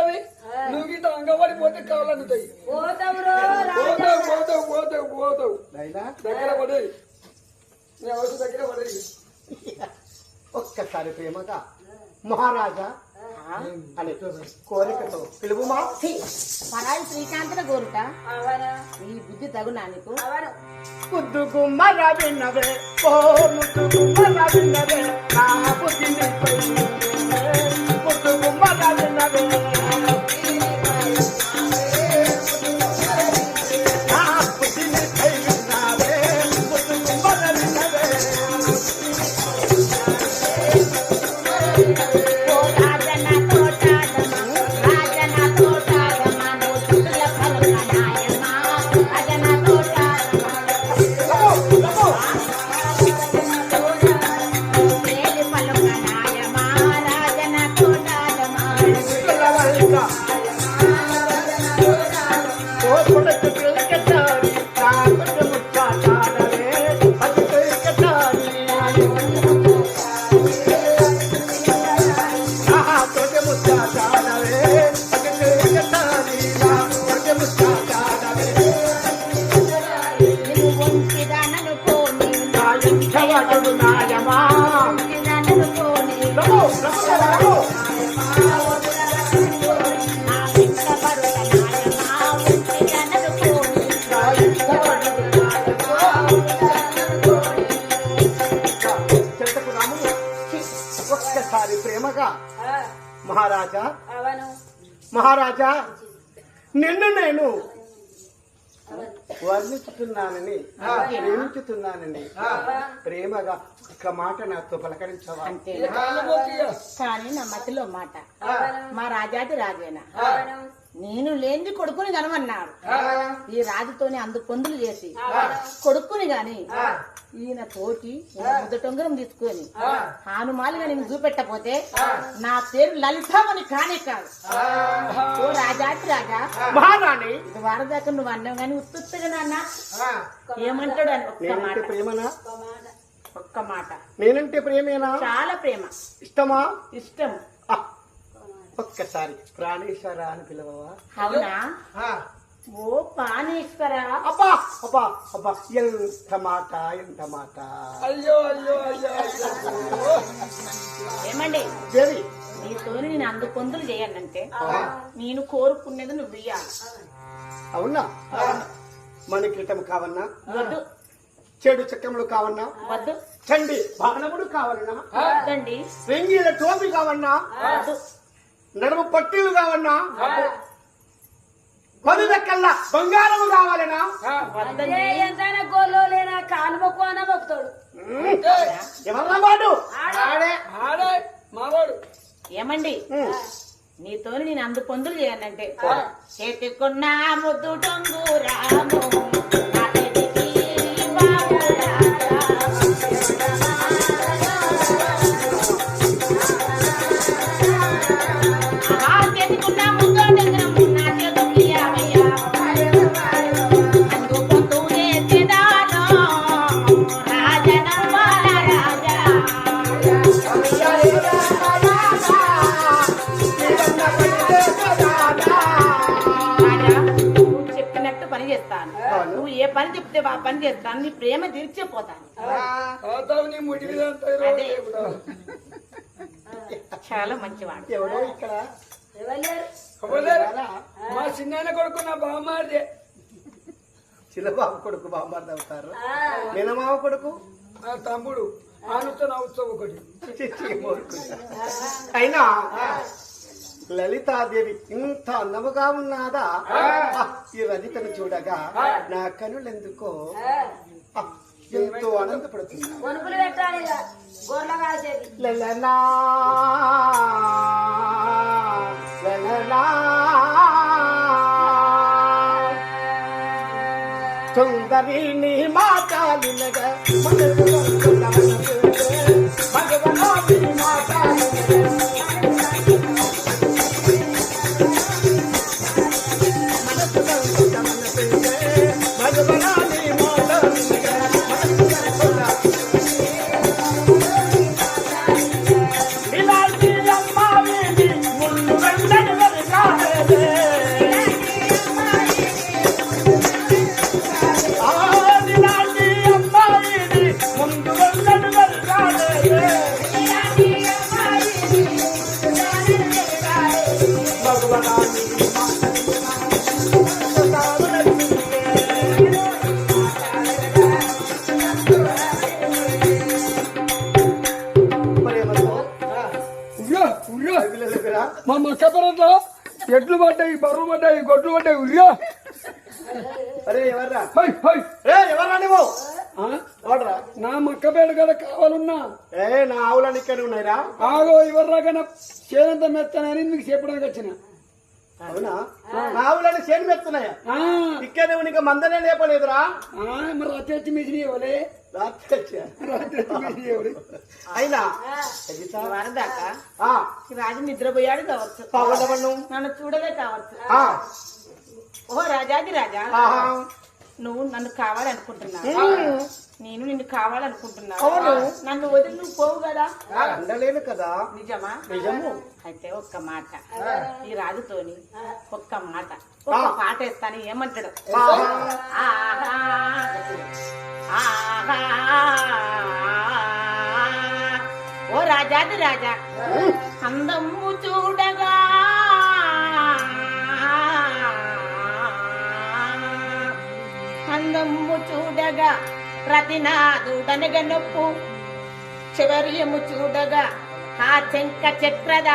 పోతే ఎక్కడ అందుతుంది నువ్వు గిట్ట అంగవాడి పోతే కాళ్ళు అందుతాయి. పోతావురో పోతావు పోతావు పోతావు పోతావు. దగ్గర పడేది నీ అవసరం దగ్గర పడేది ఒక్కసారి ప్రేమగా. మహారాజా అని కోరికతో పిలువుమా? పరాయి శ్రీకాంతుల గోరుట అవను ఈ బుద్ధి తగునా నీకు? ముద్దు గుమ్మర విన్నవే ఓ ముద్దు గుమ్మర విన్నవే నా. ముద్దు గుమ్మర విన్నవే ఇంటవాడు నాయమా. చెంతకు రాముడు ఒక్కసారి ప్రేమగా. మహారాజా. మహారాజా నిన్ను నేను వర్ణిస్తున్నానని ప్రేమించుతున్నానని ప్రేమగా ఒక్క మాట నాతో పలకరించవా? కానీ నా మతిలో మాట. మా రాజాది రాజేనా? నేను లేని కొడుకుని కనమన్నాడు. ఈ రాజుతోనే అందు పొందులు చేసి కొడుకుని గాని ఈయన తోటి ముద్దటొంగరం తీసుకొని హానుమాలిగా నేను చూపెట్టపోతే నా పేరు లలితామని కానే కాదు. ఓ రాజాతి రాజా. మహారాణి. ఇది వారదాకా నువ్వు అన్నావు కానీ ఉత్తుగా నాన్న. ఏమంటాడు అని ఒక్క మాట. నేనంటే ప్రేమనా? ఒక్క మాట. నేనంటే ప్రేమేనా? చాలా ప్రేమ. ఇష్టమా? ఇష్టం. ఒక్కసారి. ప్రాణేశ్వర అని పిలవవా? అవునా? ఆ, ఓ పానేశ్వరా. అబ్బా అబ్బా అబ్బా ఎంత మాట ఎంత మాట. అయ్యో అయ్యో అయ్యో ఏమండి? దేవి. నీతోని నేను అందు పొందులు చేయాలంటే నేను కోరుకునేది నువ్వు ఇయ్యాలి. అవునా? మణికీటం కావన్నా? వద్దు. చెడు చక్రములు కావన్నా? వద్దు. చండి బాణముడు కావన్నా? వద్దండి. వెంగీల టోపి కావన్నా? నడుము పట్టీలు కావన్నా? దక్కల్లా బంగారము కావాలనా లేనా? కాలు మొక్కువన మొక్కుతాడు. ఎవరన్నా వాడు? ఆడే ఆడే మావాడు. ఏమండి? నీతోని నేను అందు పొందులు చేయాలంటే చేతికున్న ముద్దు నా పని చేస్తాను. నువ్వు ఏ పని చెప్తే ఆ పని చేస్తాను నీ ప్రేమ తీర్చిపోతాను. చాలా మంచివాడు. ఇక్కడ? ఎవరు. మా చిన్న కొడుకు నా బామ్మారిదే. చిన్నబాబు కొడుకు బామ్మార్ది అవుతారు. ఆ, మినమావ కొడుకు? తమ్ముడు. ఆనుతో నా ఉత్సవం ఒకటి. అయినా లలితాదేవి ఇంత అందముగా ఉన్నాదా? ఈ రజితను చూడగా నా కనులెందుకో? ఎంతో కాసేది. లలలా, లలలా. సుందరి నీ మాట వినగ మనసు మా మక్క పరంతా ఎట్లు పడ్డాయి బర్రు పడ్డాయి గొడ్లు పడ్డాయి ఉర్యా అరే ఎవర్రా? ఎవర్రా నువ్వు నా మక్క పేడ కాడ కావాలన్నా. ఏ నా ఆవులని ఇక్కడ ఉన్నాయిరా? ఆగో ఇవర్రాకన్నా చేనంత మెత్తనని మీకు చెప్పడానికి వచ్చిన. అవునా? నా ఆవులని చేను మెత్తున్నాయా ఆ, ఇక్కడ నీకు మందనే లేపలేదురా? ఆ, మరి రాత్రి వచ్చి మిషన్ ఇవ్వలే. రాత్రి వచ్చా. రాత్రి వచ్చి మిషన్ ఇవ్వలే. అయినా? వరదాకా ఆ, ఈ రాజు నిద్రపోయాడు కావచ్చు. నన్ను చూడలే కావచ్చు. ఆ, ఓ రాజాది రాజా. నువ్వు నన్ను కావాలనుకుంటున్నావు? ఉమ్. నేను నిన్ను కావాలనుకుంటున్నావు? అవును. నన్ను వదిలి నువ్వు పోవు కదా? కదా. నిజమా? నిజము. అయితే ఒక్క మాట. ఈ రాజుతోని ఒక్క మాట. ఒక్క. పాట వేస్తాను ఏమంటాడు? ఆహా. ఆహా. ఆహా. ఓ రాజాది రాజా. అందము చూడగా నమ్ము చూడగా రతినాథుడనగ నొప్పు. చివరియము చూడగా ఆ చెంక చక్రదా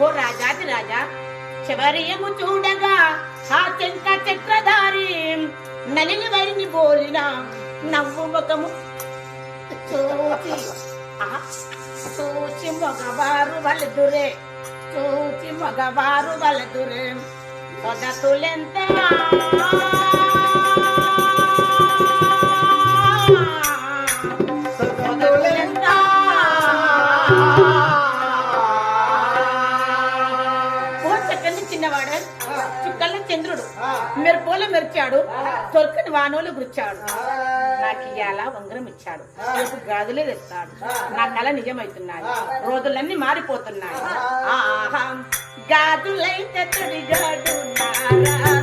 ఓ రాజాది రాజా చివరియము చూడగా ఆ చెంక చక్రధారి నలిని వరిని బోలిన నవ్వు ముఖము. చూచి చూచి మగవారు వలదురే చూచి మగవారు వలదురే ఓ చక్కని చిన్నవాడు. చుక్కల చంద్రుడు. మెరుపోల మెరిచాడు. తొలకని వానోలు గుచ్చాడు. నాకు ఇవాళ ఉంగరం ఇచ్చాడు. రేపు గాజులే తెస్తాడు. నా కళ నిజమవుతున్నాయి. రోజులన్నీ మారిపోతున్నాయి. ఆహా. ગાદુ લઈને તરી ગાડું નારા.